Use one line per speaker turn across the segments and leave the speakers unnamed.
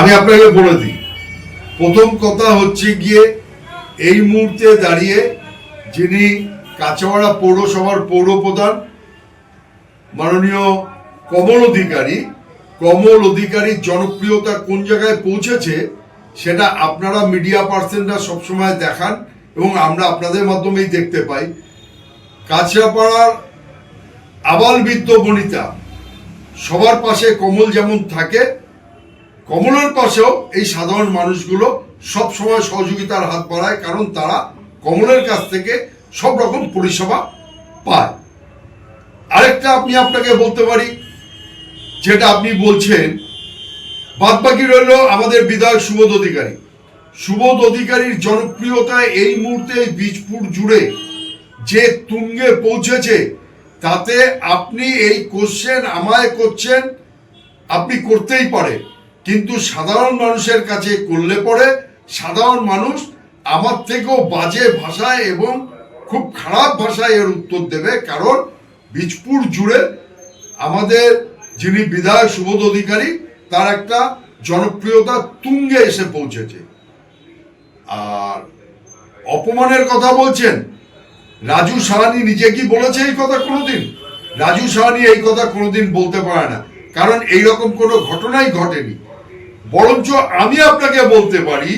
আমি আপনাকে বলে দিই, প্রথম কথা হচ্ছে গিয়ে এই মুহূর্তে দাঁড়িয়ে যিনি কাঁচাপাড়া পৌরসভার পৌরপ্রধান, মাননীয় কমল অধিকারী, কমল অধিকারীর জনপ্রিয়তা কোন জায়গায় পৌঁছেছে সেটা আপনারা মিডিয়া পার্সনরা সবসময় দেখান এবং আমরা আপনাদের মাধ্যমেই দেখতে পাই। কাছড়াপাড়ার আবাল বৃদ্ধ বনিতা, সবার পাশে কমল যেমন থাকে কমলের পাশেও এই সাধারণ মানুষগুলো সব সময় সহযোগিতার হাত বাড়ায়, কারণ তারা কমলের কাছ থেকে সব রকম পরিষেবা পায়। আরেকটা আপনি আপনাকে বলতে পারি, যেটা আপনি বলছেন বাদ বাকি রইল আমাদের বিধায়ক সুবোধ অধিকারী। সুবোধ অধিকারীর জনপ্রিয়তা এই মুহূর্তে বীজপুর জুড়ে যে তুঙ্গে পৌঁছেছে, তাতে আপনি এই কোশ্চেন আমায় করছেন, আপনি করতেই পারে কিন্তু সাধারণ মানুষের কাছে করলে পরে সাধারণ মানুষ আমার থেকেও বাজে ভাষায় এবং খুব খারাপ ভাষায় এর উত্তর দেবে। কারণ বীজপুর জুড়ে আমাদের যিনি বিধায়ক সুবোধ অধিকারী, তার একটা জনপ্রিয়তা তুঙ্গে এসে পৌঁছেছে। আর অপমানের কথা বলছেন, রাজু সাহানি নিজে কি বলেছে এই কথা কোনোদিন? রাজু সাহানি এই কথা কোনোদিন বলতে পারে না। কারণ এই রকম কোনো ঘটনাই ঘটেনি। বরঞ্চ আমি আপনাকে বলতে পারি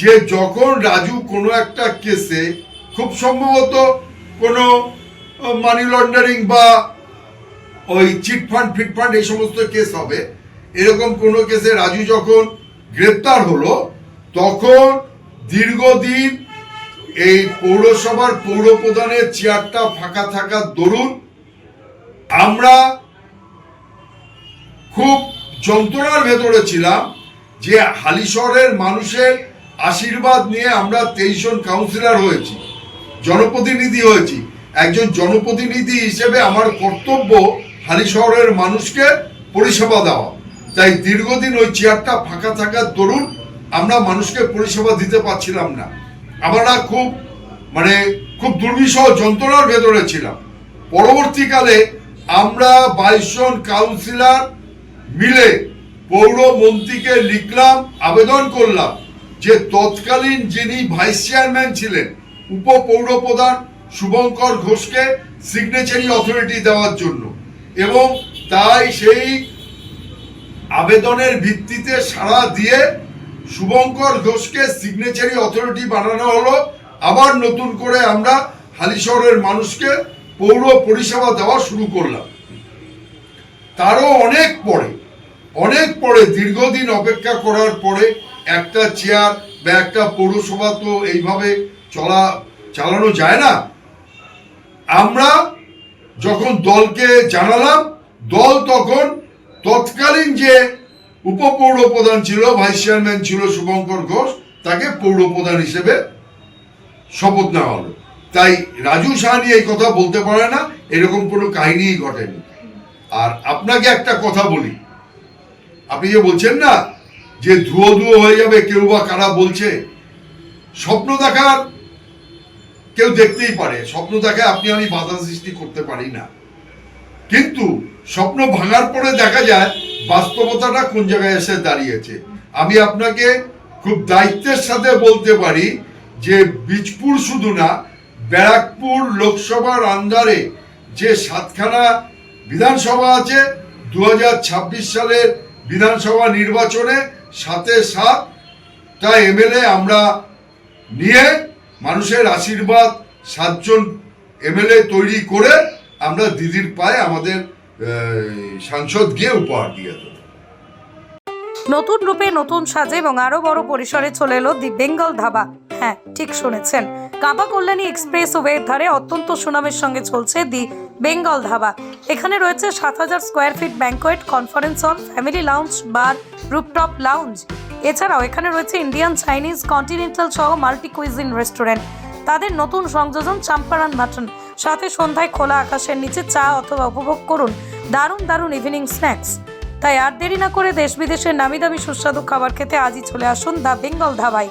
যে যখন রাজু কোনো একটা কেসে খুব সম্ভবত কোনো মানি লন্ডারিং বা ওই চিটফান্ড ফিটফান্ড এই সমস্ত কেস হবে, এরকম কোনো কেসে রাজু যখন গ্রেপ্তার হলো, তখন দীর্ঘদিন এই পৌরসভার পৌর প্রধানের চেয়ারটা ফাঁকা থাকার দরুন আমরা খুব যন্ত্রণার ভেতরে ছিলাম যে হালিশহরের মানুষের আশীর্বাদ নিয়ে আমরা তেইশ জন কাউন্সিলর হয়েছি, জনপ্রতিনিধি হয়েছি। একজন জনপ্রতিনিধি হিসেবে আমার কর্তব্য হালিশহরের মানুষকে পরিষেবা দেওয়া। তাই দীর্ঘদিন ওই চেয়ারটা ফাঁকা থাকার দরুন আমরা মানুষকে পরিষেবা দিতে পারছিলাম না। আমরা খুব মানে খুব দুর্বিষহ যন্ত্রণার ভেতরে ছিলাম। পরবর্তীকালে আমরা বাইশ জন কাউন্সিলর মিলে পৌর মন্ত্রীকে লিখলাম, আবেদন করলাম যে তৎকালীন যিনি ভাইস চেয়ারম্যান ছিলেন উপ পৌর প্রধান শুভঙ্কর ঘোষকে সিগনেচারি অথরিটি দেওয়ার জন্য। এবং তাই সেই আবেদনের ভিত্তিতে সাড়া দিয়ে শুভঙ্কর ঘোষকে সিগনেচারি অথরিটি বানানো হলো। আবার নতুন করে আমরা হালিশহরের মানুষকে পৌর পরিষেবা দেওয়া শুরু করলাম। তারও অনেক পরে অনেক পরে, দীর্ঘদিন অপেক্ষা করার পরে একটা চেয়ার বা একটা পৌরসভা তো এইভাবে চলা, চালানো যায় না। আমরা যখন দলকে জানালাম, দল তখন তৎকালীন যে উপপৌর প্রধান ছিল ভাইস চেয়ারম্যান ছিল শুভঙ্কর ঘোষ, তাকে পৌর প্রধান হিসেবে শপথ নেওয়া হলো। তাই রাজু সাহানি এই কথা বলতে পারে না, এরকম কোনো কাহিনীই ঘটেনি। আর আপনাকে একটা কথা বলি আপনি যে বলছেন না যে ধুয়ো ধুয়ো হয়ে যাবে, কেউ বা কারা বলছে? স্বপ্ন দেখার কেউ দেখতেই পারে। স্বপ্ন দেখায় আপনি আমি বাধা সৃষ্টি করতে পারি না। কিন্তু স্বপ্ন ভাঙার পরে দেখা যায় বাস্তবতাটা কোন জায়গায় এসে দাঁড়িয়েছে। আমি আপনাকে খুব দায়িত্বের সাথে বলতে পারি যে বীজপুর শুধু না, ব্যারাকপুর লোকসভার আন্ডারে যে সাতখানা বিধানসভা আছে, দু হাজার ছাব্বিশ সালের বিধানসভা নির্বাচনে সাথে সাতটা এমএলএ আমরা নিয়ে মানুষের আশীর্বাদ সাতজন এমএলএ তৈরি করে আমরা দিদির পায়ে আমাদের সাংসদ গিয়ে উপহার দিয়ে দেবো।
নতুন রূপে নতুন সাজে এবং আরও বড় পরিসরে চলে এলো দি বেঙ্গল ধাবা। হ্যাঁ ঠিক শুনেছেন। কাবা কল্যাণী এক্সপ্রেস ওয়ের ধারে অত্যন্ত সুনামের সঙ্গে চলছে দি বেঙ্গল ধাবা। এখানে রয়েছে সাত হাজার square feet banquet, conference hall, family lounge, bar, rooftop lounge. এছাড়াও এখানে রয়েছে ইন্ডিয়ান, চাইনিজ, কন্টিনেন্টাল সহ মাল্টি কুইজিন রেস্টুরেন্ট। তাদের নতুন সংযোজন চাম্পারান মাটন। সাথে সন্ধ্যায় খোলা আকাশের নিচে চা অথবা উপভোগ করুন। দারুণ দারুণ ইভিনিং স্ন্যাক্স তাই আর দেরি না করে দেশ বিদেশের নামি দামি সুস্বাদু খাবার খেতে আজই চলে আসুন দ্য বেঙ্গল ধাবায়।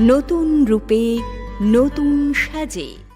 নতুন রূপে নতুন সাজে।